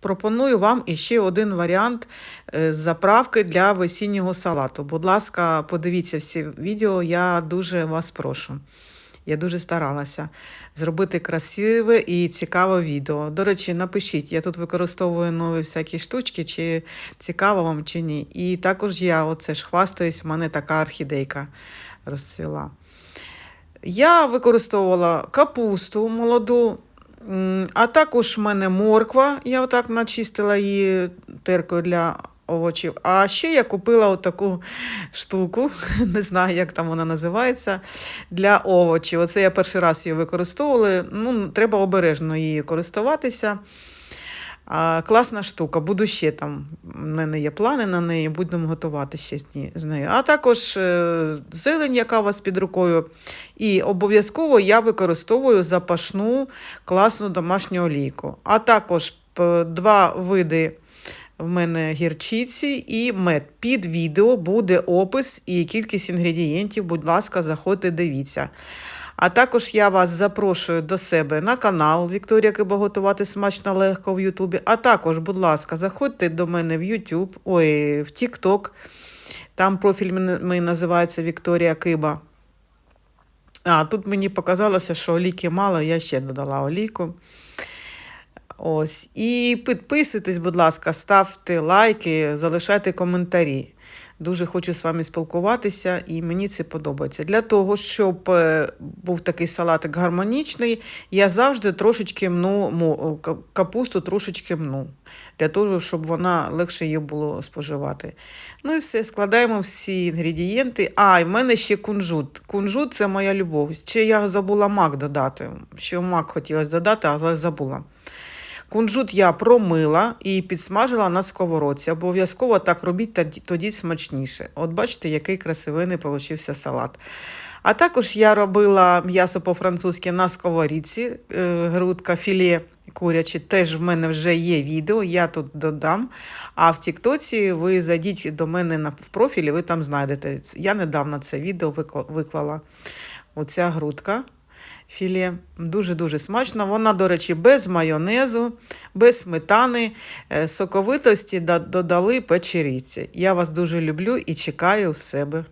Пропоную вам іще один варіант е, заправки для весіннього салату. Будь ласка, подивіться всі відео, я дуже вас прошу. Я дуже старалася зробити красиве і цікаве відео. До речі, напишіть, я тут використовую нові всякі штучки, чи цікаво вам, чи ні. І також я оце ж хвастаюсь, в мене така орхідейка розцвіла. Я використовувала капусту молоду, а також в мене морква. Я отак начистила її теркою для овочів. А ще я купила отаку штуку, не знаю, як там вона називається, для овочів. Оце я перший раз її використовувала. Ну, треба обережно її користуватися. Класна штука, буду ще там. У мене є плани на неї, будемо готувати ще з нею. А також е, зелень, яка у вас під рукою. І обов'язково я використовую запашну класну домашню олійку. А також два види в мене гірчиці і мед. Під відео буде опис і кількість інгредієнтів. Будь ласка, заходьте, дивіться. А також я вас запрошую до себе на канал Вікторія Киба готувати смачно легко в Ютубі. А також, будь ласка, заходьте до мене в Ютуб, ой, в Тікток. Там профіль мій називається Вікторія Киба. А тут мені показалося, що олійки мало, я ще додала олійку. Ось. І підписуйтесь, будь ласка, ставте лайки, залишайте коментарі. Дуже хочу з вами спілкуватися, і мені це подобається. Для того, щоб е, був такий салатик гармонічний, я завжди трошечки мну капусту трошечки мну, для того, щоб вона легше її було споживати. Ну і все, складаємо всі інгредієнти. А, і в мене ще кунжут. Кунжут це моя любов. Ще я забула мак додати. Ще мак хотілося додати, але забула. Кунжут я промила і підсмажила на сковородці. Обов'язково так робіть, тоді, смачніше. От бачите, який красивий получився салат. А також я робила м'ясо по-французьки на сковорідці, е, грудка, філе куряче. Теж в мене вже є відео, я тут додам. А в Тіктоці ви зайдіть до мене в профілі, ви там знайдете. Я недавно це відео виклала. Оця грудка філе. Дуже-дуже смачно. Вона, до речі, без майонезу, без сметани, е, соковитості додали печеріці. Я вас дуже люблю і чекаю в себе.